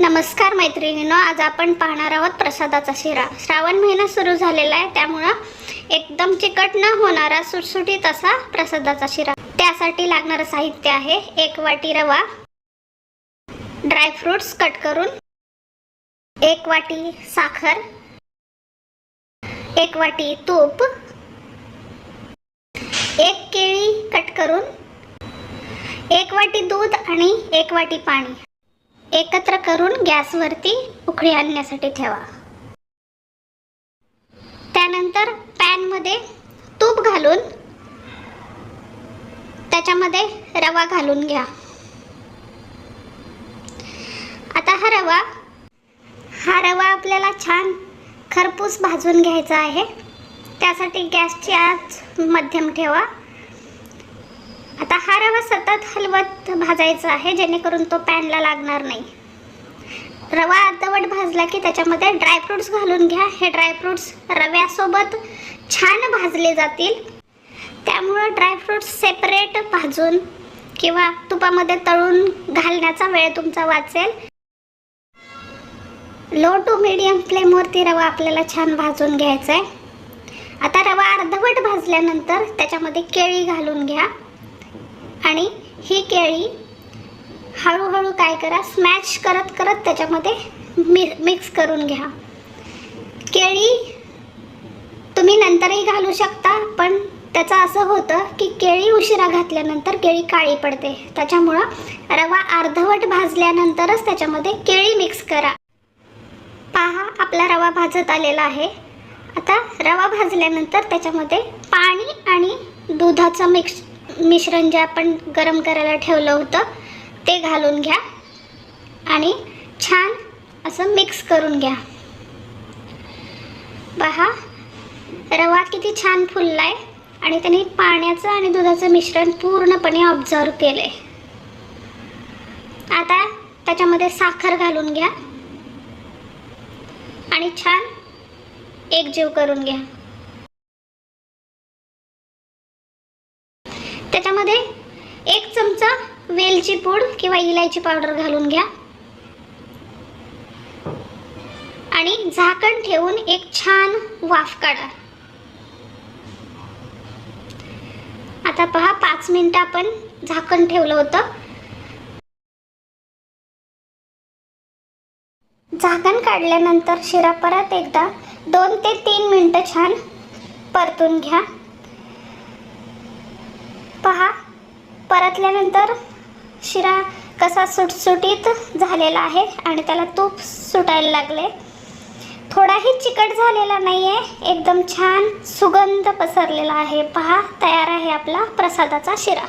नमस्कार मैत्रिणींनो आज आपण पाहणार आहोत प्रसादाचा शिरा. श्रावण महिना सुरू झालेला आहे त्यामुळं एकदम चिकट न होणारा सुटसुटीत असा प्रसादाचा शिरा. त्यासाठी लागणारं साहित्य आहे एक वाटी रवा ड्रायफ्रुट्स कट करून एक वाटी साखर एक वाटी तूप एक केळी कट करून एक वाटी दूध आणि एक वाटी पाणी. एकत्र करून गॅसवरती उकळी आणण्यासाठी ठेवा. त्यानंतर पॅनमध्ये तूप घालून त्याच्यामध्ये रवा घालून घ्या. आता हा रवा हा रवा आपल्याला छान खरपूस भाजून घ्यायचा आहे. त्यासाठी गॅसची आच मध्यम ठेवा. आता हा रवा सतत हलवत भाजायचा आहे जेणेकरून तो पॅनला लागणार नाही. रवा अर्धवट भाजला की त्याच्यामध्ये ड्रायफ्रुट्स घालून घ्या. हे ड्रायफ्रुट्स रव्यासोबत छान भाजले जातील. त्यामुळं ड्रायफ्रुट्स सेपरेट भाजून किंवा तुपामध्ये तळून घालण्याचा वेळ तुमचा वाचेल. लो टू मिडियम फ्लेमवरती रवा आपल्याला छान भाजून घ्यायचा आहे आता रवा अर्धवट भाजल्यानंतर त्याच्यामध्ये केळी घालून घ्या. आणि ही केळी हळूहळू काय करा स्मॅश करत करत त्याच्यामध्ये मि मिक्स करून घ्या. केळी तुम्ही नंतरही घालू शकता पण त्याचं असं होतं की केळी उशिरा घातल्यानंतर केळी काळी पडते. त्याच्यामुळं रवा अर्धवट भाजल्यानंतरच त्याच्यामध्ये केळी मिक्स करा. पहा आपला रवा भाजत आलेला आहे. आता रवा भाजल्यानंतर त्याच्यामध्ये पाणी आणि दुधाचं मिक्स मिश्रण जे आपण गरम करायला ठेवलं होतं. ते घालून घ्या. आणि छान असं मिक्स करून घ्या. पहा रवा किती छान फुलला आहे आणि त्याने पाण्याचं आणि दुधाचं मिश्रण पूर्णपणे ऑब्झर्व केलं आहे आता त्याच्यामध्ये साखर घालून घ्या. आणि छान एकजीव करून घ्या. त्याच्यामध्ये एक चमचा वेलची पूड किंवा इलायची पावडर घालून घ्या. आणि झाकण ठेवून एक छान वाफ काढा. आता पहा पाच मिनिटं आपण झाकण ठेवलं होतं. झाकण काढल्यानंतर शिरा परत एकदा दोन ते तीन मिनिटं छान परतून घ्या. पहा. परतल्यानंतर शिरा कसा सुटसुटीत झालेला आहे आणि त्याला तूप सुटायला लागले. थोडाही चिकट झालेला नाही आहे एकदम छान सुगंध पसरलेला आहे. पहा तयार आहे आपला प्रसादाचा शिरा.